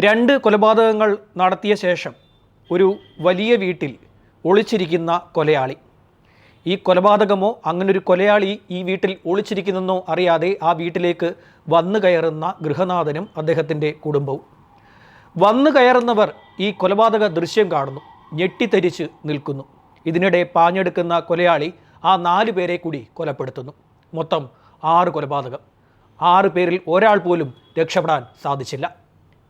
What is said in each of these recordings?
രണ്ട് കൊലപാതകങ്ങൾ നടത്തിയ ശേഷം ഒരു വലിയ വീട്ടിൽ ഒളിച്ചിരിക്കുന്ന കൊലയാളി. ഈ കൊലപാതകമോ അങ്ങനൊരു കൊലയാളി ഈ വീട്ടിൽ ഒളിച്ചിരിക്കുന്നെന്നോ അറിയാതെ ആ വീട്ടിലേക്ക് വന്നു കയറുന്ന ഗൃഹനാഥനും അദ്ദേഹത്തിന്റെ കുടുംബവും. വന്നു കയറുന്നവർ ഈ കൊലപാതക ദൃശ്യം കാണുന്നു ഞെട്ടിത്തരിച്ച് നിൽക്കുന്നു. ഇതിനിടെ പാഞ്ഞെടുക്കുന്ന കൊലയാളി ആ നാല് പേരെ കൂടി കൊലപ്പെടുത്തുന്നു. മൊത്തം ആറ് കൊലപാതകം. ആറ് പേരിൽ ഒരാൾ പോലും രക്ഷപ്പെടാൻ സാധിച്ചില്ല.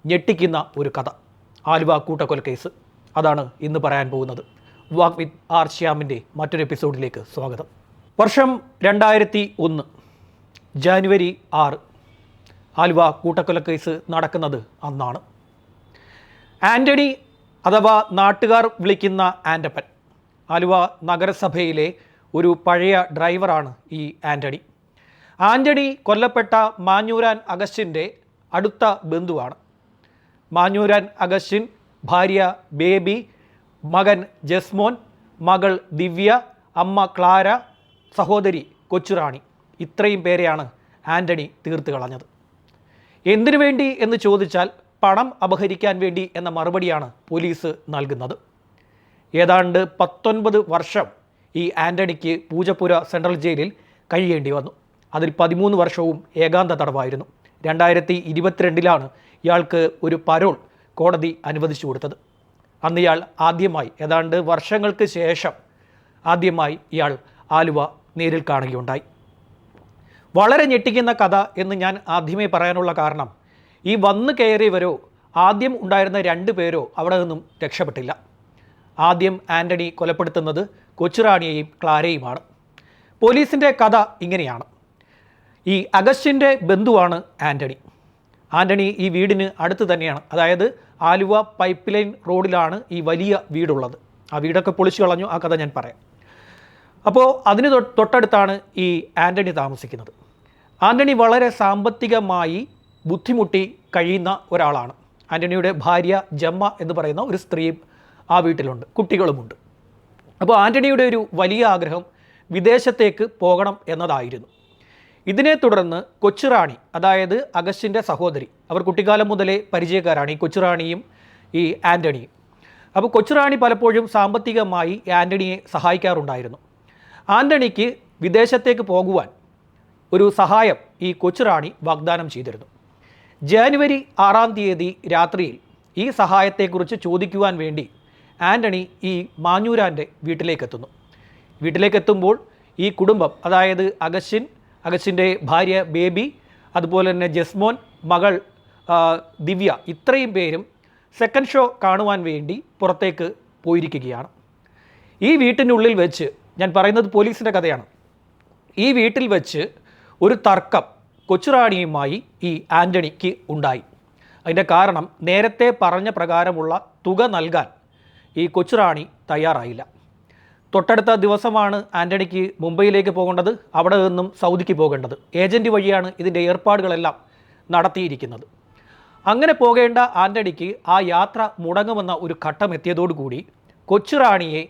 ഞെട്ടിക്കുന്ന ഒരു കഥ. ആലുവ കൂട്ടക്കൊല കേസ്. അതാണ് ഇന്ന് പറയാൻ പോകുന്നത്. വാക് വിത്ത് ആർ ശ്യാമിന്റെ മറ്റൊരു എപ്പിസോഡിലേക്ക് സ്വാഗതം. വർഷം രണ്ടായിരത്തി ഒന്ന് ജാനുവരി ആറ് ആലുവ കൂട്ടക്കൊല കേസ് നടക്കുന്നത് അന്നാണ്. ആന്റണി അഥവാ നാട്ടുകാർ വിളിക്കുന്ന ആന്റപ്പൻ ആലുവ നഗരസഭയിലെ ഒരു പഴയ ഡ്രൈവറാണ് ഈ ആന്റണി ആന്റണി കൊല്ലപ്പെട്ട മാഞ്ഞൂരാൻ അഗസ്റ്റിന്റെ അടുത്ത ബന്ധുവാണ്. മാഞ്ഞൂരാൻ അഗസ്റ്റിൻ ഭാര്യ ബേബി മകൻ ജസ്മോൻ മകൾ ദിവ്യ അമ്മ ക്ലാര സഹോദരി കൊച്ചുറാണി. ഇത്രയും പേരെയാണ് ആന്റണി തീർത്ത് കളഞ്ഞത്. എന്തിനു വേണ്ടി എന്ന് ചോദിച്ചാൽ പണം അപഹരിക്കാൻ വേണ്ടി എന്ന മറുപടിയാണ് പോലീസ് നൽകുന്നത്. ഏതാണ്ട് പത്തൊൻപത് വർഷം ഈ ആന്റണിക്ക് പൂജപ്പുര സെൻട്രൽ ജയിലിൽ കഴിയേണ്ടി വന്നു. അതിൽ പതിമൂന്ന് വർഷവും ഏകാന്ത തടവായിരുന്നു രണ്ടായിരത്തി ഇരുപത്തിരണ്ടിലാണ് ഇയാൾക്ക് ഒരു പരോൾ കോടതി അനുവദിച്ചു കൊടുത്തത്. അന്ന് ഇയാൾ ആദ്യമായി ഏതാണ്ട് വർഷങ്ങൾക്ക് ശേഷം ആദ്യമായി ഇയാൾ ആലുവ നേരിൽ കാണുകയുണ്ടായി. വളരെ ഞെട്ടിക്കുന്ന കഥ എന്ന് ഞാൻ ആദ്യമേ പറയാനുള്ള കാരണം ഈ വന്നു കയറിയവരോ ആദ്യം ഉണ്ടായിരുന്ന രണ്ട് പേരോ അവിടെ നിന്നും രക്ഷപ്പെട്ടില്ല. ആദ്യം ആന്റണി കൊലപ്പെടുത്തുന്നത് കൊച്ചുറാണിയെയും ക്ലാരയുമാണ്. പോലീസിന്റെ കഥ ഇങ്ങനെയാണ്. ഈ അഗസ്റ്റിന്റെ ബന്ധുവാണ് ആന്റണി. ആന്റണി ഈ വീടിന് അടുത്ത് തന്നെയാണ്. അതായത് ആലുവ പൈപ്പ് ലൈൻ റോഡിലാണ് ഈ വലിയ വീടുള്ളത്. ആ വീടൊക്കെ പൊളിച്ചു കളഞ്ഞു. ആ കഥ ഞാൻ പറയാം. അപ്പോൾ അതിന് തൊട്ടടുത്താണ് ഈ ആന്റണി താമസിക്കുന്നത്. ആന്റണി വളരെ സാമ്പത്തികമായി ബുദ്ധിമുട്ടി കഴിയുന്ന ഒരാളാണ്. ആന്റണിയുടെ ഭാര്യ ജമ്മ എന്ന് പറയുന്ന ഒരു സ്ത്രീയും ആ വീട്ടിലുണ്ട്. കുട്ടികളുമുണ്ട്. അപ്പോൾ ആന്റണിയുടെ ഒരു വലിയ ആഗ്രഹം വിദേശത്തേക്ക് പോകണം എന്നതായിരുന്നു. ഇതിനെ തുടർന്ന് കൊച്ചുറാണി അതായത് അഗസ്റ്റിന്റെ സഹോദരി അവർ കുട്ടിക്കാലം മുതലേ പരിചയക്കാരാണ് ഈ കൊച്ചുറാണിയും ഈ ആന്റണിയും അപ്പോൾ കൊച്ചുറാണി പലപ്പോഴും സാമ്പത്തികമായി ആന്റണിയെ സഹായിക്കാറുണ്ടായിരുന്നു. ആന്റണിക്ക് വിദേശത്തേക്ക് പോകുവാൻ ഒരു സഹായം ഈ കൊച്ചുറാണി വാഗ്ദാനം ചെയ്തിരുന്നു. ജാനുവരി ആറാം തീയതി രാത്രിയിൽ ഈ സഹായത്തെക്കുറിച്ച് ചോദിക്കുവാൻ വേണ്ടി ആന്റണി ഈ മാഞ്ഞൂരാന്റെ വീട്ടിലേക്കെത്തുന്നു. വീട്ടിലേക്കെത്തുമ്പോൾ വീട്ടിലേക്ക് ഈ കുടുംബം അതായത് അഗസ്റ്റിൻ അഗസ്റ്റിന്റെ ഭാര്യ ബേബി അതുപോലെ തന്നെ ജസ്മോൻ മകൾ ദിവ്യ ഇത്രയും പേരും സെക്കൻഡ് ഷോ കാണുവാൻ വേണ്ടി പുറത്തേക്ക് പോയിരിക്കുകയാണ്. ഈ വീട്ടിനുള്ളിൽ വെച്ച് ഞാൻ പറയുന്നത് പോലീസിന്റെ കഥയാണ്. ഈ വീട്ടിൽ വെച്ച് ഒരു തർക്കം കൊച്ചുറാണിയുമായി ഈ ആന്റണിക്ക് ഉണ്ടായി. അതിന്റെ കാരണം നേരത്തെ പറഞ്ഞ പ്രകാരമുള്ള തുക നൽകാൻ ഈ കൊച്ചുറാണി തയ്യാറായില്ല. തൊട്ടടുത്ത ദിവസമാണ് ആന്റണിക്ക് മുംബൈയിലേക്ക് പോകേണ്ടത്. അവിടെ നിന്നും സൗദിക്ക് പോകേണ്ടത്. ഏജന്റ് വഴിയാണ് ഇതിന്റെ ഏർപ്പാടുകളെല്ലാം നടത്തിയിരിക്കുന്നത്. അങ്ങനെ പോകേണ്ട ആന്റണിക്ക് ആ യാത്ര മുടങ്ങുമെന്ന ഒരു ഘട്ടം എത്തിയതോടുകൂടി കൊച്ചുറാണിയെ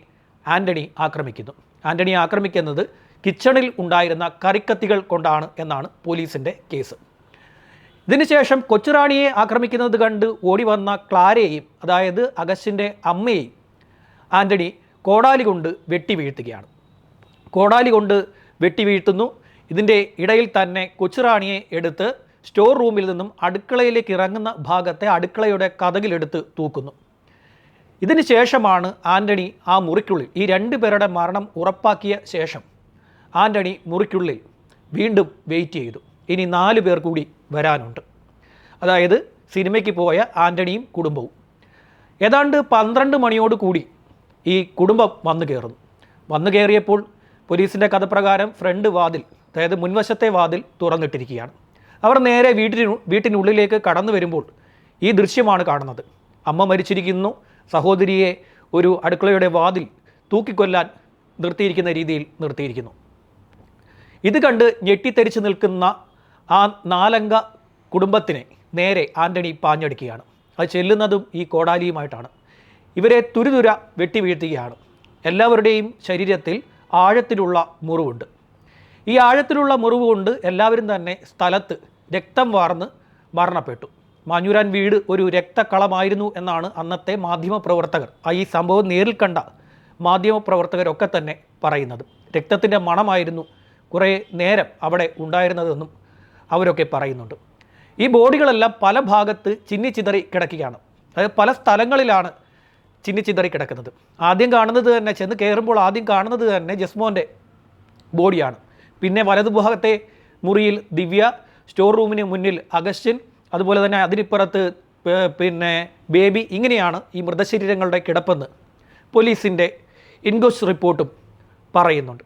ആന്റണി ആക്രമിക്കുന്നു. ആന്റണി ആക്രമിക്കുന്നത് കിച്ചണിൽ ഉണ്ടായിരുന്ന കറിക്കത്തികൾ കൊണ്ടാണ് എന്നാണ് പോലീസിന്റെ കേസ്. ഇതിനുശേഷം കൊച്ചുറാണിയെ ആക്രമിക്കുന്നത് കണ്ട് ഓടി വന്ന ക്ലാരയെയും അതായത് അഗസ്റ്റിന്റെ അമ്മയെയും ആന്റണി കോടാലി കൊണ്ട് വെട്ടി വീഴ്ത്തുകയാണ്. കോടാലി കൊണ്ട് വെട്ടി വീഴ്ത്തുന്നു. ഇതിന്റെ ഇടയിൽ തന്നെ കൊച്ചുറാണിയെ എടുത്ത് സ്റ്റോർ റൂമിൽ നിന്നും അടുക്കളയിലേക്ക് ഇറങ്ങുന്ന ഭാഗത്തെ അടുക്കളയുടെ കഥകിലെടുത്ത് തൂക്കുന്നു. ഇതിന് ശേഷമാണ് ആന്റണി ആ മുറിക്കുള്ളിൽ ഈ രണ്ട് പേരുടെ മരണം ഉറപ്പാക്കിയ ശേഷം ആന്റണി മുറിക്കുള്ളിൽ വീണ്ടും വെയിറ്റ് ചെയ്തു. ഇനി നാല് പേർ കൂടി വരാനുണ്ട്. അതായത് സിനിമയ്ക്ക് പോയ ആന്റണിയും കുടുംബവും. ഏതാണ്ട് പന്ത്രണ്ട് മണിയോട് കൂടി ഈ കുടുംബം വന്നു കയറുന്നു. വന്നു കയറിയപ്പോൾ പോലീസിന്റെ കഥപ്രകാരം ഫ്രണ്ട് വാതിൽ അതായത് മുൻവശത്തെ വാതിൽ തുറന്നിട്ടിരിക്കുകയാണ്. അവർ നേരെ വീട്ടിനു വീട്ടിനുള്ളിലേക്ക് കടന്നു വരുമ്പോൾ ഈ ദൃശ്യമാണ് കാണുന്നത്. അമ്മ മരിച്ചിരിക്കുന്നു സഹോദരിയെ ഒരു അടുക്കളയുടെ വാതിൽ തൂക്കിക്കൊല്ലാൻ നിർത്തിയിരിക്കുന്ന രീതിയിൽ നിർത്തിയിരിക്കുന്നു. ഇത് കണ്ട് ഞെട്ടിത്തെരിച്ച് നിൽക്കുന്ന ആ നാലംഗ കുടുംബത്തിനെ നേരെ ആന്റണി പാഞ്ഞടിക്കുകയാണ്. അത് ചെല്ലുന്നതും ഈ കോടാലിയുമായിട്ടാണ്. ഇവരെ തുരുതുര വെട്ടി വീഴ്ത്തുകയാണ്. എല്ലാവരുടെയും ശരീരത്തിൽ ആഴത്തിലുള്ള മുറിവുണ്ട്. ഈ ആഴത്തിലുള്ള മുറിവ് കൊണ്ട് എല്ലാവരും തന്നെ സ്ഥലത്ത് രക്തം വാർന്ന് മരണപ്പെട്ടു. മാഞ്ഞൂരാൻ വീട് ഒരു രക്തക്കളമായിരുന്നു എന്നാണ് അന്നത്തെ മാധ്യമപ്രവർത്തകർ ആ ഈ സംഭവം നേരിൽ കണ്ട മാധ്യമപ്രവർത്തകരൊക്കെ തന്നെ പറയുന്നത്. രക്തത്തിന്റെ മണമായിരുന്നു കുറേ നേരം അവിടെ ഉണ്ടായിരുന്നതെന്നും അവരൊക്കെ പറയുന്നുണ്ട്. ഈ ബോഡികളെല്ലാം പല ഭാഗത്ത് ചിന്നിച്ചിതറി കിടക്കുകയാണ്. അതായത് പല സ്ഥലങ്ങളിലാണ് ചിന്നിച്ചിതറി കിടക്കുന്നത്. ആദ്യം കാണുന്നത് തന്നെ ചെന്ന് കയറുമ്പോൾ ആദ്യം കാണുന്നത് തന്നെ ജസ്മോന്റെ ബോഡിയാണ്. പിന്നെ വലതുഭാഗത്തെ മുറിയിൽ ദിവ്യ സ്റ്റോർ റൂമിന് മുന്നിൽ അഗസ്റ്റിൻ അതുപോലെ തന്നെ അതിനിപ്പുറത്ത് പിന്നെ ബേബി ഇങ്ങനെയാണ് ഈ മൃതശരീരങ്ങളുടെ കിടപ്പെന്ന് പോലീസിന്റെ ഇൻക്വസ്റ്റ് റിപ്പോർട്ടും പറയുന്നുണ്ട്.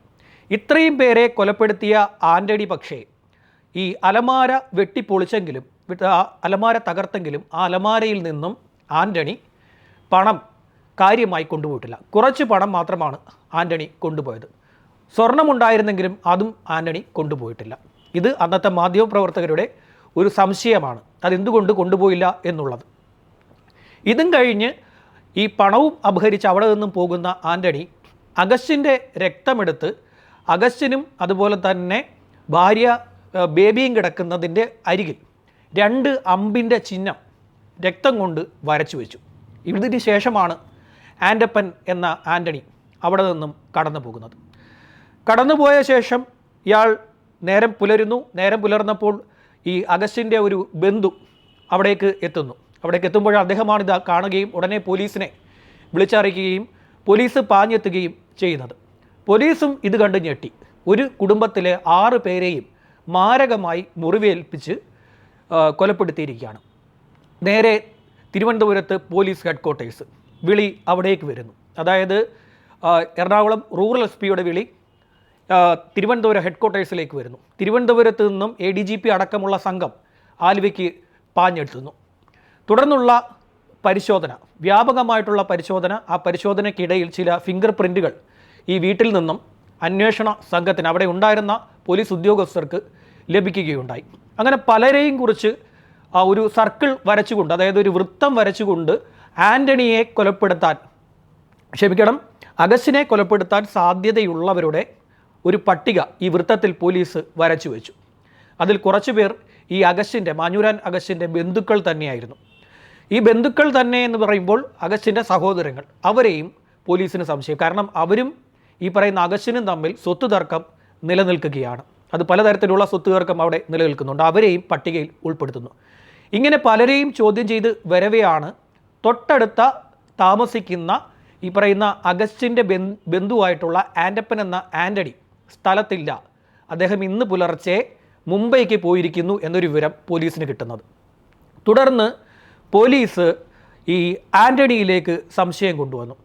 ഇത്രയും പേരെ കൊലപ്പെടുത്തിയ ആന്റണി പക്ഷേ ഈ അലമാര വെട്ടിപ്പൊളിച്ചെങ്കിലും അലമാര തകർത്തെങ്കിലും ആ അലമാരയിൽ നിന്നും ആന്റണി പണം കാര്യമായി കൊണ്ടുപോയിട്ടില്ല. കുറച്ച് പണം മാത്രമാണ് ആന്റണി കൊണ്ടുപോയത്. സ്വർണമുണ്ടായിരുന്നെങ്കിലും അതും ആന്റണി കൊണ്ടുപോയിട്ടില്ല. ഇത് അന്നത്തെ മാധ്യമപ്രവർത്തകരുടെ ഒരു സംശയമാണ്. അതെന്തുകൊണ്ട് കൊണ്ടുപോയില്ല എന്നുള്ളത്. ഇതും കഴിഞ്ഞ് ഈ പണവും അപഹരിച്ച് അവിടെ നിന്നും പോകുന്ന ആന്റണി അഗസ്റ്റിന്റെ രക്തമെടുത്ത് അഗസ്റ്റിനും അതുപോലെ തന്നെ ഭാര്യ ബേബിയും കിടക്കുന്നതിന്റെ അരികിൽ രണ്ട് അമ്പിന്റെ ചിഹ്നം രക്തം കൊണ്ട് വരച്ചു വെച്ചു. ഇതിന് ശേഷമാണ് ആന്റപ്പൻ എന്ന ആന്റണി അവിടെ നിന്നും കടന്നു പോകുന്നത്. കടന്നുപോയ ശേഷം ഇയാൾ നേരം പുലരുന്നു. നേരം പുലർന്നപ്പോൾ ഈ അഗസ്റ്റിന്റെ ഒരു ബന്ധു അവിടേക്ക് എത്തുന്നു. അവിടേക്ക് എത്തുമ്പോൾ അദ്ദേഹമാണ് ഇത് കാണുകയും ഉടനെ പോലീസിനെ വിളിച്ചറിയിക്കുകയും പോലീസ് പാഞ്ഞെത്തുകയും ചെയ്യുന്നത്. പോലീസും ഇത് കണ്ട് ഞെട്ടി. ഒരു കുടുംബത്തിലെ ആറ് പേരെയും മാരകമായി മുറിവേൽപ്പിച്ച് കൊലപ്പെടുത്തിയിരിക്കുകയാണ്. നേരെ തിരുവനന്തപുരത്ത് പോലീസ് ഹെഡ് ക്വാർട്ടേഴ്സ് വിളി അവിടേക്ക് വരുന്നു. അതായത് എറണാകുളം റൂറൽ എസ് പിയുടെ വിളി തിരുവനന്തപുരം ഹെഡ് ക്വാർട്ടേഴ്സിലേക്ക് വരുന്നു. തിരുവനന്തപുരത്ത് നിന്നും എ ഡി ജി പി അടക്കമുള്ള സംഘം ആലുവയ്ക്ക് പാഞ്ഞെടുത്തുന്നു തുടർന്നുള്ള പരിശോധന വ്യാപകമായിട്ടുള്ള പരിശോധന ആ പരിശോധനയ്ക്കിടയിൽ ചില ഫിംഗർ പ്രിന്റുകൾ ഈ വീട്ടിൽ നിന്നും അന്വേഷണ സംഘത്തിന് അവിടെ ഉണ്ടായിരുന്ന പോലീസ് ഉദ്യോഗസ്ഥർക്ക് ലഭിക്കുകയുണ്ടായി. അങ്ങനെ പലരെയും കുറിച്ച് ഒരു സർക്കിൾ വരച്ചുകൊണ്ട് അതായത് ഒരു വൃത്തം വരച്ചുകൊണ്ട് ആന്റണിയെ കൊലപ്പെടുത്താൻ ക്ഷമിക്കണം അഗസ്റ്റിനെ കൊലപ്പെടുത്താൻ സാധ്യതയുള്ളവരുടെ ഒരു പട്ടിക ഈ വൃത്തത്തിൽ പോലീസ് വരച്ചു വെച്ചു. അതിൽ കുറച്ചു പേർ ഈ അഗസ്റ്റിന്റെ മാഞ്ഞൂരാൻ അഗസ്റ്റിന്റെ ബന്ധുക്കൾ തന്നെയായിരുന്നു. ഈ ബന്ധുക്കൾ തന്നെ എന്ന് പറയുമ്പോൾ അഗസ്റ്റിന്റെ സഹോദരങ്ങൾ അവരെയും പോലീസിന് സംശയം. കാരണം അവരും ഈ പറയുന്ന അഗസ്റ്റിനും തമ്മിൽ സ്വത്ത് തർക്കം നിലനിൽക്കുകയാണ്. അത് പലതരത്തിലുള്ള സ്വത്ത് തർക്കം അവിടെ നിലനിൽക്കുന്നുണ്ട്. അവരെയും പട്ടികയിൽ ഉൾപ്പെടുത്തുന്നു. ഇങ്ങനെ പലരെയും ചോദ്യം ചെയ്ത് വരവെയാണ് തൊട്ടടുത്ത താമസിക്കുന്ന ഈ പറയുന്ന അഗസ്റ്റിന്റെ ബന്ധു ബന്ധുവായിട്ടുള്ള ആന്റപ്പൻ എന്ന ആന്റണി സ്ഥലത്തില്ല. അദ്ദേഹം ഇന്ന് പുലർച്ചെ മുംബൈക്ക് പോയിരിക്കുന്നു എന്നൊരു വിവരം പോലീസിന് കിട്ടുന്നത്. തുടർന്ന് പോലീസ് ഈ ആന്റണിയിലേക്ക് സംശയം കൊണ്ടുവന്നു.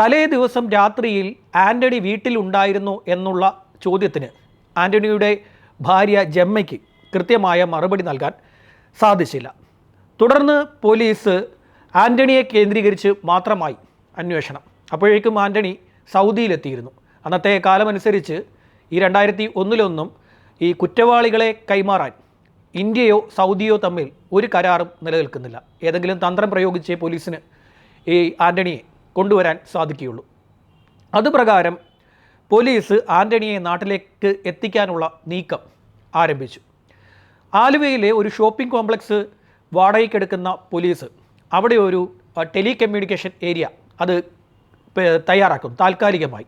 തലേ ദിവസം രാത്രിയിൽ ആന്റണി വീട്ടിലുണ്ടായിരുന്നു എന്നുള്ള ചോദ്യത്തിന് ആന്റണിയുടെ ഭാര്യ ജമ്മയ്ക്ക് കൃത്യമായ മറുപടി നൽകാൻ സാധിച്ചില്ല. തുടർന്ന് പോലീസ് ആന്റണിയെ കേന്ദ്രീകരിച്ച് മാത്രമായി അന്വേഷണം. അപ്പോഴേക്കും ആന്റണി സൗദിയിലെത്തിയിരുന്നു. അന്നത്തെ കാലമനുസരിച്ച് ഈ രണ്ടായിരത്തി ഒന്നിലൊന്നും ഈ കുറ്റവാളികളെ കൈമാറാൻ ഇന്ത്യയോ സൗദിയോ തമ്മിൽ ഒരു കരാറും നിലനിൽക്കുന്നില്ല. ഏതെങ്കിലും തന്ത്രം പ്രയോഗിച്ച് പോലീസിന് ഈ ആന്റണിയെ കൊണ്ടുവരാൻ സാധിക്കുകയുള്ളൂ. അതുപ്രകാരം പോലീസ് ആന്റണിയെ നാട്ടിലേക്ക് എത്തിക്കാനുള്ള നീക്കം ആരംഭിച്ചു. ആലുവയിലെ ഒരു ഷോപ്പിംഗ് കോംപ്ലക്സ് വാടകയ്ക്കെടുക്കുന്ന പോലീസ് അവിടെ ഒരു ടെലികമ്മ്യൂണിക്കേഷൻ ഏരിയ അത് തയ്യാറാക്കും താൽക്കാലികമായി.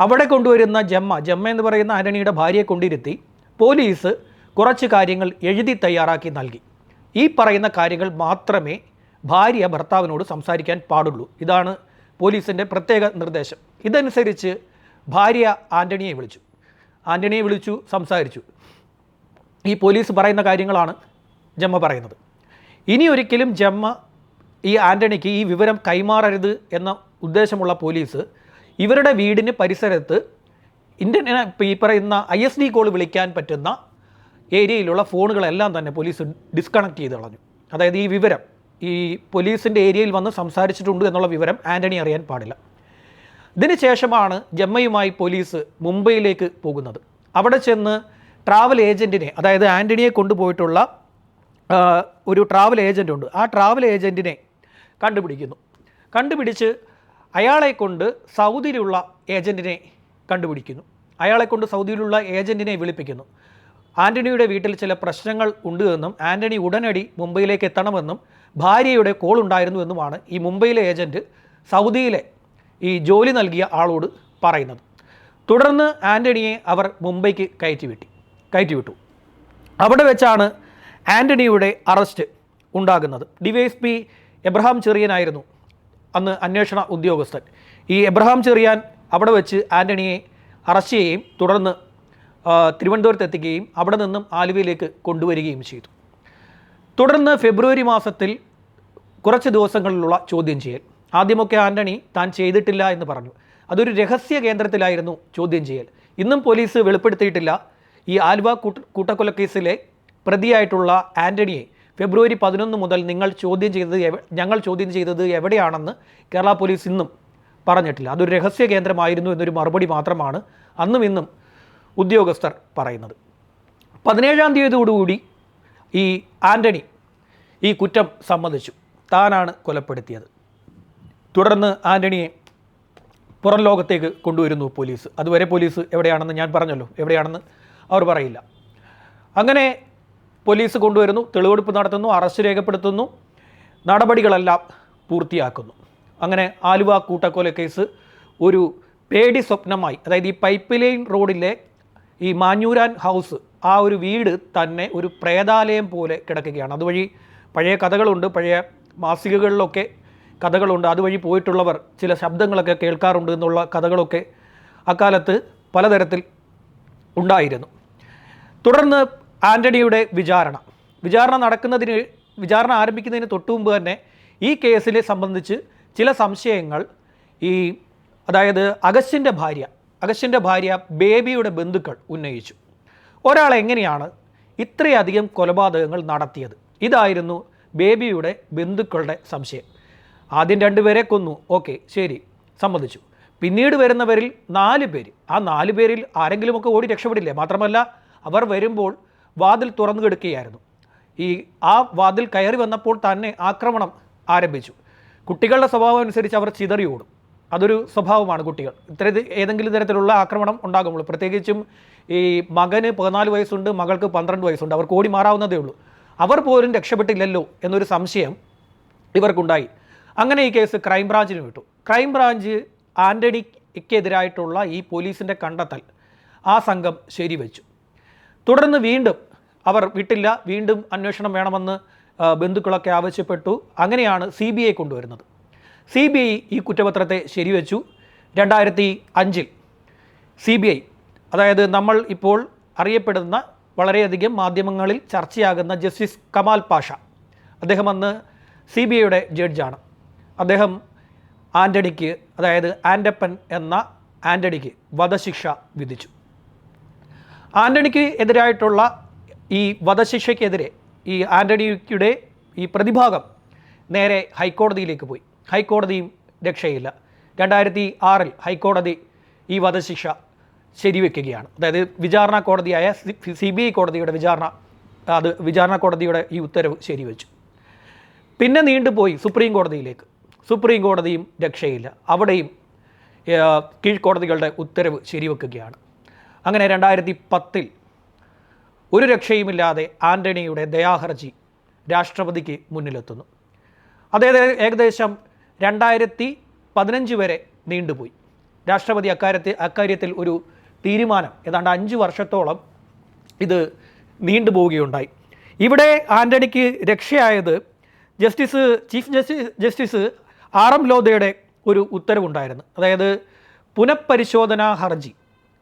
അവിടെ കൊണ്ടുവരുന്ന ജമ്മ ജമ്മ എന്ന് പറയുന്ന ആന്റണിയുടെ ഭാര്യയെ കൊണ്ടിരുത്തി പോലീസ് കുറച്ച് കാര്യങ്ങൾ എഴുതി തയ്യാറാക്കി നൽകി. ഈ പറയുന്ന കാര്യങ്ങൾ മാത്രമേ ഭാര്യ ഭർത്താവിനോട് സംസാരിക്കാൻ പാടുള്ളൂ. ഇതാണ് പോലീസിന്റെ പ്രത്യേക നിർദ്ദേശം. ഇതനുസരിച്ച് ഭാര്യ ആന്റണിയെ വിളിച്ചു. ആന്റണിയെ വിളിച്ചു സംസാരിച്ചു. ഈ പോലീസ് പറയുന്ന കാര്യങ്ങളാണ് ജമ്മ പറയുന്നത്. ഇനി ഒരിക്കലും ജമ്മ ഈ ആന്റണിക്ക് ഈ വിവരം കൈമാറരുത് എന്ന ഉദ്ദേശമുള്ള പോലീസ് ഇവരുടെ വീടിന് പരിസരത്ത് ഇന്ത്യൻ ഈ പറയുന്ന ഐ എസ് ഡി കോൾ വിളിക്കാൻ പറ്റുന്ന ഏരിയയിലുള്ള ഫോണുകളെല്ലാം തന്നെ പോലീസ് ഡിസ്കണക്ട് ചെയ്ത് കളഞ്ഞു. അതായത് ഈ വിവരം ഈ പോലീസിന്റെ ഏരിയയിൽ വന്ന് സംസാരിച്ചിട്ടുണ്ട് എന്നുള്ള വിവരം ആന്റണി അറിയാൻ പാടില്ല. ഇതിന് ശേഷമാണ് ജമ്മയുമായി പോലീസ് മുംബൈയിലേക്ക് പോകുന്നത്. അവിടെ ചെന്ന് ട്രാവൽ ഏജന്റിനെ അതായത് ആന്റണിയെ കൊണ്ടുപോയിട്ടുള്ള ഒരു ട്രാവൽ ഏജന്റ് ഉണ്ട്. ആ ട്രാവൽ ഏജന്റിനെ കണ്ടുപിടിക്കുന്നു. കണ്ടുപിടിച്ച് അയാളെ കൊണ്ട് സൗദിയിലുള്ള ഏജന്റിനെ കണ്ടുപിടിക്കുന്നു. അയാളെ കൊണ്ട് സൗദിയിലുള്ള ഏജന്റിനെ വിളിപ്പിക്കുന്നു. ആന്റണിയുടെ വീട്ടിൽ ചില പ്രശ്നങ്ങൾ ഉണ്ട് എന്നും ആന്റണി ഉടനടി മുംബൈയിലേക്ക് എത്തണമെന്നും ഭാര്യയുടെ കോൾ ഉണ്ടായിരുന്നു എന്നുമാണ് ഈ മുംബൈയിലെ ഏജന്റ് സൗദിയിലെ ഈ ജോലി നൽകിയ ആളോട് പറയുന്നത്. തുടർന്ന് ആന്റണിയെ അവർ മുംബൈക്ക് കയറ്റിവിട്ടി കയറ്റിവിട്ടു. അവിടെ വെച്ചാണ് ആന്റണിയുടെ അറസ്റ്റ് ഉണ്ടാകുന്നത്. ഡിവൈഎസ്പി എബ്രഹാം ചെറിയനായിരുന്നു. അന്ന് അന്വേഷണ ഉദ്യോഗസ്ഥൻ. ഈ എബ്രഹാം ചെറിയാൻ അവിടെ വെച്ച് ആന്റണിയെ അറസ്റ്റ് ചെയ്യുകയും തുടർന്ന് തിരുവനന്തപുരത്ത് എത്തിക്കുകയും അവിടെ നിന്നും ആലുവയിലേക്ക് കൊണ്ടുവരികയും ചെയ്തു. തുടർന്ന് ഫെബ്രുവരി മാസത്തിൽ കുറച്ച് ദിവസങ്ങളിലുള്ള ചോദ്യം ചെയ്യൽ. ആദ്യമൊക്കെ ആന്റണി താൻ ചെയ്തിട്ടില്ല എന്ന് പറഞ്ഞു. അതൊരു രഹസ്യ കേന്ദ്രത്തിലായിരുന്നു ചോദ്യം ചെയ്യൽ. ഇന്നും പോലീസ് വെളിപ്പെടുത്തിയിട്ടില്ല. ഈ ആലുവ കൂട്ട കൂട്ടക്കൊലക്കേസിലെ പ്രതിയായിട്ടുള്ള ആന്റണിയെ ഫെബ്രുവരി പതിനൊന്ന് മുതൽ നിങ്ങൾ ചോദ്യം ചെയ്തത് ഞങ്ങൾ ചോദ്യം ചെയ്തത് എവിടെയാണെന്ന് കേരള പോലീസ് ഇന്നും പറഞ്ഞിട്ടില്ല. അതൊരു രഹസ്യ കേന്ദ്രമായിരുന്നു എന്നൊരു മറുപടി മാത്രമാണ് അന്നും ഇന്നും ഉദ്യോഗസ്ഥർ പറയുന്നത്. പതിനേഴാം തീയതിയോടുകൂടി ഈ ആന്റണി ഈ കുറ്റം സമ്മതിച്ചു. താനാണ് കൊലപ്പെടുത്തിയത്. തുടർന്ന് ആന്റണിയെ പുറം ലോകത്തേക്ക് കൊണ്ടുവരുന്നു പോലീസ്. അതുവരെ പോലീസ് എവിടെയാണെന്ന് ഞാൻ പറഞ്ഞല്ലോ. എവിടെയാണെന്ന് അവർ പറയില്ല. അങ്ങനെ പോലീസ് കൊണ്ടുവരുന്നു തെളിവെടുപ്പ് നടത്തുന്നു അറസ്റ്റ് രേഖപ്പെടുത്തുന്നു നടപടികളെല്ലാം പൂർത്തിയാക്കുന്നു. അങ്ങനെ ആലുവ കൂട്ടക്കൊല കേസ് ഒരു പേടി സ്വപ്നമായി. അതായത് ഈ പൈപ്പ് ലൈൻ റോഡിലെ ഈ മാഞ്ഞൂരാൻ ഹൗസ് ആ ഒരു വീട് തന്നെ ഒരു പ്രേതാലയം പോലെ കിടക്കുകയാണ്. അതുവഴി പഴയ കഥകളുണ്ട് പഴയ മാസികകളിലൊക്കെ കഥകളുണ്ട്. അതുവഴി പോയിട്ടുള്ളവർ ചില ശബ്ദങ്ങളൊക്കെ കേൾക്കാറുണ്ട് എന്നുള്ള കഥകളൊക്കെ അക്കാലത്ത് പലതരത്തിൽ ഉണ്ടായിരുന്നു. തുടർന്ന് ആന്റണിയുടെ വിചാരണ. വിചാരണ നടക്കുന്നതിന് വിചാരണ ആരംഭിക്കുന്നതിന് തൊട്ടു മുമ്പ് തന്നെ ഈ കേസിനെ സംബന്ധിച്ച് ചില സംശയങ്ങൾ ഈ അതായത് അഗസ്റ്റിന്റെ ഭാര്യ അഗസ്റ്റിന്റെ ഭാര്യ ബേബിയുടെ ബന്ധുക്കൾ ഉന്നയിച്ചു. ഒരാൾ എങ്ങനെയാണ് ഇത്രയധികം കൊലപാതകങ്ങൾ നടത്തിയത്? ഇതായിരുന്നു ബേബിയുടെ ബന്ധുക്കളുടെ സംശയം. ആദ്യം രണ്ടുപേരെ കൊന്നു. ഓക്കെ ശരി സമ്മതിച്ചു. പിന്നീട് വരുന്നവരിൽ നാല് പേര്. ആ നാല് പേരിൽ ആരെങ്കിലുമൊക്കെ ഓടി രക്ഷപ്പെടില്ലേ? മാത്രമല്ല അവർ വരുമ്പോൾ വാതിൽ തുറന്നു കിടക്കുകയായിരുന്നു. ഈ ആ വാതിൽ കയറി വന്നപ്പോൾ തന്നെ ആക്രമണം ആരംഭിച്ചു. കുട്ടികളുടെ സ്വഭാവം അനുസരിച്ച് അവർ ചിതറി ഓടും അതൊരു സ്വഭാവമാണ് കുട്ടികൾ. ഇത്തരത്തിൽ ഏതെങ്കിലും തരത്തിലുള്ള ആക്രമണം ഉണ്ടാകുമ്പോൾ പ്രത്യേകിച്ചും ഈ മകന് പതിനാല് വയസ്സുണ്ട് മകൾക്ക് പന്ത്രണ്ട് വയസ്സുണ്ട് അവർക്ക് ഓടി മാറാവുന്നതേ ഉള്ളൂ. അവർ പോലും രക്ഷപ്പെട്ടില്ലല്ലോ എന്നൊരു സംശയം ഇവർക്കുണ്ടായി. അങ്ങനെ ഈ കേസ് ക്രൈംബ്രാഞ്ചിന് വിട്ടു. ക്രൈംബ്രാഞ്ച് ആന്റണിക്കെതിരായിട്ടുള്ള ഈ പോലീസിന്റെ കണ്ടെത്തൽ ആ സംഘം ശരിവെച്ചു. തുടർന്ന് വീണ്ടും അവർ വിട്ടില്ല. വീണ്ടും അന്വേഷണം വേണമെന്ന് ബന്ധുക്കളൊക്കെ ആവശ്യപ്പെട്ടു. അങ്ങനെയാണ് സി ബി ഐ കൊണ്ടുവരുന്നത്. സി ബി ഐ ഈ കുറ്റപത്രത്തെ ശരിവെച്ചു. രണ്ടായിരത്തി അഞ്ചിൽ സി ബി ഐ അതായത് നമ്മൾ ഇപ്പോൾ അറിയപ്പെടുന്ന വളരെയധികം മാധ്യമങ്ങളിൽ ചർച്ചയാകുന്ന ജസ്റ്റിസ് കമാൽ പാഷ അദ്ദേഹം അന്ന് സി ബി ഐയുടെ ജഡ്ജാണ്. അദ്ദേഹം ആന്റണിക്ക് അതായത് ആന്റപ്പൻ എന്ന ആന്റണിക്ക് വധശിക്ഷ വിധിച്ചു. ആന്റണിക്ക് എതിരായിട്ടുള്ള ഈ വധശിക്ഷയ്ക്കെതിരെ ഈ ആന്റണിയുടെ ഈ പ്രതിഭാഗം നേരെ ഹൈക്കോടതിയിലേക്ക് പോയി. ഹൈക്കോടതിയും രക്ഷയില്ല. രണ്ടായിരത്തി ആറിൽ ഹൈക്കോടതി ഈ വധശിക്ഷ ശരിവെക്കുകയാണ്. അതായത് വിചാരണ കോടതിയായ സി ബി ഐ കോടതിയുടെ വിചാരണ അത് വിചാരണ കോടതിയുടെ ഈ ഉത്തരവ് ശരിവെച്ചു. പിന്നെ നീണ്ടുപോയി സുപ്രീം കോടതിയിലേക്ക്. സുപ്രീം കോടതിയും രക്ഷയില്ല. അവിടെയും കീഴ്ക്കോടതികളുടെ ഉത്തരവ് ശരിവെക്കുകയാണ്. അങ്ങനെ രണ്ടായിരത്തി പത്തിൽ ഒരു രക്ഷയുമില്ലാതെ ആന്റണിയുടെ ദയാഹർജി രാഷ്ട്രപതിക്ക് മുന്നിലെത്തുന്നു. അതായത് ഏകദേശം രണ്ടായിരത്തി പതിനഞ്ച് വരെ നീണ്ടുപോയി. രാഷ്ട്രപതി അക്കാര്യത്തിൽ അക്കാര്യത്തിൽ ഒരു തീരുമാനം ഏതാണ്ട് അഞ്ച് വർഷത്തോളം ഇത് നീണ്ടുപോവുകയുണ്ടായി. ഇവിടെ ആന്റണിക്ക് രക്ഷയായത് justice chief justice justice R M ലോധയുടെ ഒരു ഉത്തരവുണ്ടായിരുന്നു. അതായത് പുനഃപരിശോധനാ ഹർജി.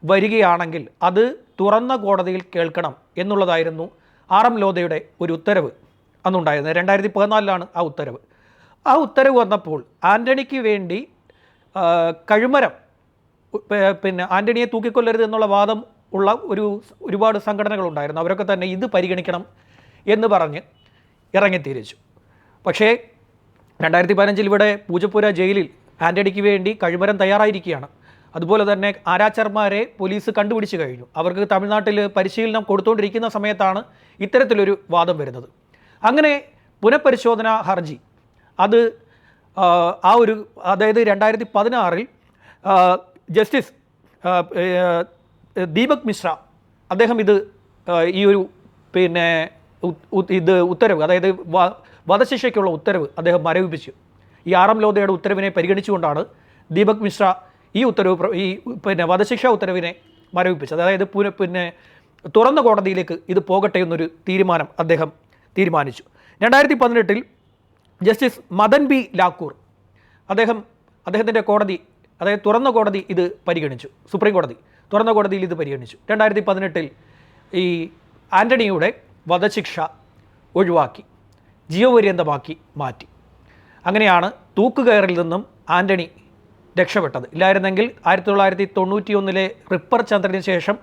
വരികയാണെങ്കിൽ അത് തുറന്ന കോടതിയിൽ കേൾക്കണം എന്നുള്ളതായിരുന്നു ആർ എം ലോധയുടെ ഒരു ഉത്തരവ് അന്നുണ്ടായിരുന്നത്. രണ്ടായിരത്തി പതിനാലിലാണ് ആ ഉത്തരവ്. ആ ഉത്തരവ് വന്നപ്പോൾ ആന്റണിക്ക് വേണ്ടി കഴുമരം പിന്നെ ആന്റണിയെ തൂക്കിക്കൊല്ലരുത് എന്നുള്ള വാദം ഉള്ള ഒരു ഒരുപാട് സംഘടനകളുണ്ടായിരുന്നു. അവരൊക്കെ തന്നെ ഇത് പരിഗണിക്കണം എന്ന് പറഞ്ഞ് ഇറങ്ങിത്തിരിച്ചു. പക്ഷേ രണ്ടായിരത്തി പതിനഞ്ചിൽ ഇവിടെ പൂജപ്പുര ജയിലിൽ ആന്റണിക്ക് വേണ്ടി കഴിമരം തയ്യാറായിരിക്കുകയാണ്. അതുപോലെ തന്നെ ആരാച്ചർമാരെ പോലീസ് കണ്ടുപിടിച്ച് കഴിഞ്ഞു. അവർക്ക് തമിഴ്നാട്ടിൽ പരിശീലനം കൊടുത്തുകൊണ്ടിരിക്കുന്ന സമയത്താണ് ഇത്തരത്തിലൊരു വാദം വരുന്നത്. അങ്ങനെ പുനഃപരിശോധനാ ഹർജി. അത് ആ, ഒരു അതായത് രണ്ടായിരത്തി പതിനാറിൽ ജസ്റ്റിസ് ദീപക് മിശ്ര അദ്ദേഹം ഇത് ഈ ഒരു പിന്നെ ഇത് ഉത്തരവ് അതായത് വധശിക്ഷയ്ക്കുള്ള ഉത്തരവ് അദ്ദേഹം മരവിപ്പിച്ചു. ഈ ആറാം ലോധയുടെ ഉത്തരവിനെ പരിഗണിച്ചുകൊണ്ടാണ് ദീപക് മിശ്ര ഈ ഉത്തരവ് ഈ പിന്നെ വധശിക്ഷാ ഉത്തരവിനെ മരവിപ്പിച്ചത്. അതായത് പുന- പിന്നെ തുറന്ന കോടതിയിലേക്ക് ഇത് പോകട്ടെ എന്നൊരു തീരുമാനം അദ്ദേഹം തീരുമാനിച്ചു. രണ്ടായിരത്തി പതിനെട്ടിൽ ജസ്റ്റിസ് മദൻ ബി ലാക്കൂർ അദ്ദേഹം അദ്ദേഹത്തിന്റെ കോടതി അതായത് തുറന്ന കോടതി ഇത് പരിഗണിച്ചു. സുപ്രീം കോടതി തുറന്ന കോടതിയിൽ ഇത് പരിഗണിച്ചു. രണ്ടായിരത്തി പതിനെട്ടിൽ ഈ ആന്റണിയുടെ വധശിക്ഷ ഒഴിവാക്കി ജീവപര്യന്തമാക്കി മാറ്റി. അങ്ങനെയാണ് തൂക്കുകയറിൽ നിന്നും ആന്റണി രക്ഷപ്പെട്ടത്. ഇല്ലായിരുന്നെങ്കിൽ ആയിരത്തി തൊള്ളായിരത്തി തൊണ്ണൂറ്റി ഒന്നിലെ റിപ്പർ ചന്ദ്രന് ശേഷം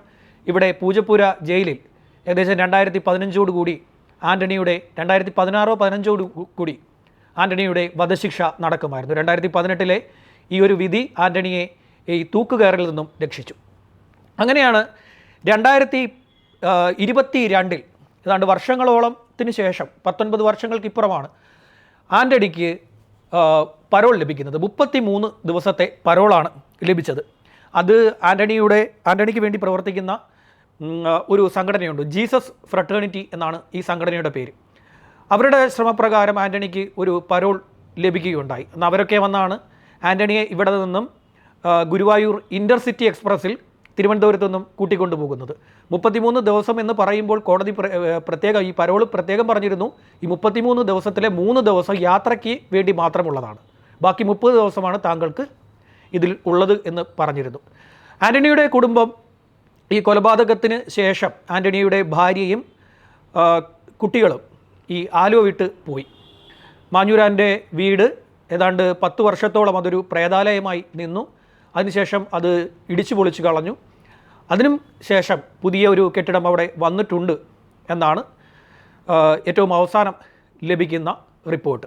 ഇവിടെ പൂജപ്പുര ജയിലിൽ ഏകദേശം രണ്ടായിരത്തി പതിനഞ്ചോട് കൂടി ആന്റണിയുടെ രണ്ടായിരത്തി പതിനാറോ പതിനഞ്ചോട് കൂടി ആന്റണിയുടെ വധശിക്ഷ നടക്കുമായിരുന്നു. രണ്ടായിരത്തി പതിനെട്ടിലെ ഈ ഒരു വിധി ആന്റണിയെ ഈ തൂക്കുകയറിൽ നിന്നും രക്ഷിച്ചു. അങ്ങനെയാണ് രണ്ടായിരത്തി ഇരുപത്തി രണ്ടിൽ ഏതാണ്ട് വർഷങ്ങളോളത്തിന് ശേഷം പത്തൊൻപത് വർഷങ്ങൾക്കിപ്പുറമാണ് ആന്റണിക്ക് പരോൾ ലഭിക്കുന്നത്. മുപ്പത്തി മൂന്ന് ദിവസത്തെ പരോളാണ് ലഭിച്ചത്. അത് ആന്റണിയുടെ ആന്റണിക്ക് വേണ്ടി പ്രവർത്തിക്കുന്ന ഒരു സംഘടനയുണ്ട്. ജീസസ് ഫ്രട്ടേണിറ്റി എന്നാണ് ഈ സംഘടനയുടെ പേര്. അവരുടെ ശ്രമപ്രകാരം ആന്റണിക്ക് ഒരു പരോൾ ലഭിക്കുകയുണ്ടായി. അന്ന് അവരൊക്കെ വന്നാണ് ആന്റണിയെ ഇവിടെ നിന്നും ഗുരുവായൂർ ഇന്റർസിറ്റി എക്സ്പ്രസ്സിൽ തിരുവനന്തപുരത്ത് നിന്നും കൂട്ടിക്കൊണ്ടുപോകുന്നത്. മുപ്പത്തിമൂന്ന് ദിവസം എന്ന് പറയുമ്പോൾ കോടതി പ്ര- പ്രത്യേകം ഈ പരോൾ പ്രത്യേകം പറഞ്ഞിരുന്നു. ഈ മുപ്പത്തിമൂന്ന് ദിവസത്തിലെ മൂന്ന് ദിവസം യാത്രയ്ക്ക് വേണ്ടി മാത്രമുള്ളതാണ്. ബാക്കി മുപ്പത് ദിവസമാണ് താങ്കൾക്ക് ഇതിൽ ഉള്ളത് എന്ന് പറഞ്ഞിരുന്നു. ആന്റണിയുടെ കുടുംബം ഈ കൊലപാതകത്തിന് ശേഷം ആന്റണിയുടെ ഭാര്യയും കുട്ടികളും ഈ ആലുവ വിട്ട് പോയി. മാഞ്ഞൂരാന്റെ വീട് ഏതാണ്ട് പത്ത് വർഷത്തോളം അതൊരു പ്രേതാലയമായി നിന്നു. അതിനുശേഷം അത് ഇടിച്ചു പൊളിച്ചു കളഞ്ഞു. അതിനും ശേഷം പുതിയ ഒരു കെട്ടിടം അവിടെ വന്നിട്ടുണ്ട് എന്നാണ് ഏറ്റവും അവസാനം ലഭിക്കുന്ന റിപ്പോർട്ട്.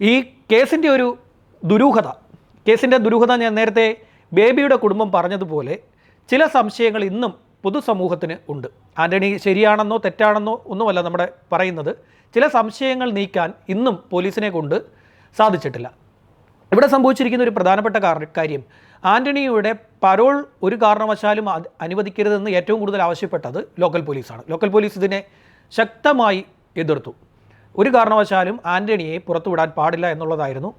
ഈ കേസിന്റെ ഒരു ദുരൂഹത കേസിന്റെ ദുരൂഹത ഞാൻ നേരത്തെ ബേബിയുടെ കുടുംബം പറഞ്ഞതുപോലെ ചില സംശയങ്ങൾ ഇന്നും പൊതുസമൂഹത്തിന് ഉണ്ട്. ആന്റണി ശരിയാണെന്നോ തെറ്റാണെന്നോ ഒന്നുമല്ല നമ്മുടെ പറയുന്നത്. ചില സംശയങ്ങൾ നീക്കാൻ ഇന്നും പോലീസിനെ കൊണ്ട് സാധിച്ചിട്ടില്ല. ഇവിടെ സംഭവിച്ചിരിക്കുന്ന ഒരു പ്രധാനപ്പെട്ട കാര- കാര്യം. ആന്റണിയുടെ പരോൾ ഒരു കാരണവശാലും അനുവദിക്കരുതെന്ന് ഏറ്റവും കൂടുതൽ ആവശ്യപ്പെട്ടത് ലോക്കൽ പോലീസാണ്. ലോക്കൽ പോലീസ് ഇതിനെ ശക്തമായി എതിർത്തു. ഒരു കാരണവശാലും ആന്റണിയെ പുറത്തുവിടാൻ പാടില്ല എന്നുള്ളതായിരുന്നു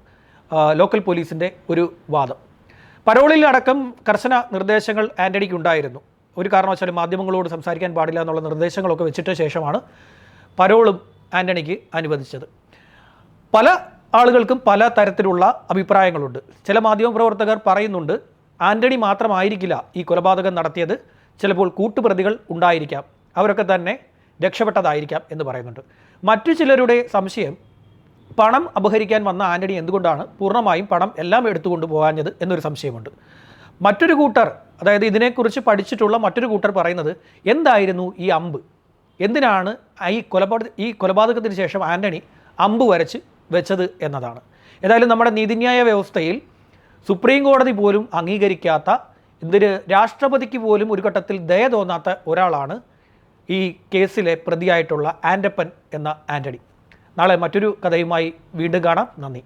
ലോക്കൽ പോലീസിന്റെ ഒരു വാദം. പരോളിൽ അടക്കം കർശന നിർദ്ദേശങ്ങൾ ആന്റണിക്ക് ഉണ്ടായിരുന്നു. ഒരു കാരണവശാലും മാധ്യമങ്ങളോട് സംസാരിക്കാൻ പാടില്ല എന്നുള്ള നിർദ്ദേശങ്ങളൊക്കെ വെച്ചിട്ട ശേഷമാണ് പരോളും ആന്റണിക്ക് അനുവദിച്ചത്. പല ആളുകൾക്കും പല തരത്തിലുള്ള അഭിപ്രായങ്ങളുണ്ട്. ചില മാധ്യമപ്രവർത്തകർ പറയുന്നുണ്ട് ആന്റണി മാത്രമായിരിക്കില്ല ഈ കൊലപാതകം നടത്തിയത്. ചിലപ്പോൾ കൂട്ടുപ്രതികൾ ഉണ്ടായിരിക്കാം. അവരൊക്കെ തന്നെ രക്ഷപ്പെട്ടതായിരിക്കാം എന്ന് പറയുന്നുണ്ട്. മറ്റു ചിലരുടെ സംശയം പണം അപഹരിക്കാൻ വന്ന ആന്റണി എന്തുകൊണ്ടാണ് പൂർണമായും പണം എല്ലാം എടുത്തുകൊണ്ട് പോകാഞ്ഞത് എന്നൊരു സംശയമുണ്ട്. മറ്റൊരു കൂട്ടർ അതായത് ഇതിനെക്കുറിച്ച് പഠിച്ചിട്ടുള്ള മറ്റൊരു കൂട്ടർ പറയുന്നത് എന്തായിരുന്നു ഈ അമ്പ്? എന്തിനാണ് ഈ കൊലപാതക ഈ കൊലപാതകത്തിന് ശേഷം ആന്റണി അമ്പ് വരച്ച് വെച്ചത് എന്നതാണ്. ഏതായാലും നമ്മുടെ നീതിന്യായ വ്യവസ്ഥയിൽ സുപ്രീം കോടതി പോലും അംഗീകരിക്കാത്ത എന്തിന് രാഷ്ട്രപതിക്ക് പോലും ഒരു ഘട്ടത്തിൽ ദയ തോന്നാത്ത ഒരാളാണ് ഈ കേസിലെ പ്രതിയായിട്ടുള്ള ആൻഡപ്പൻ എന്ന ആന്റണി നാളെ മറ്റൊരു കഥയുമായി വീണ്ടും കാണാം. നന്ദി.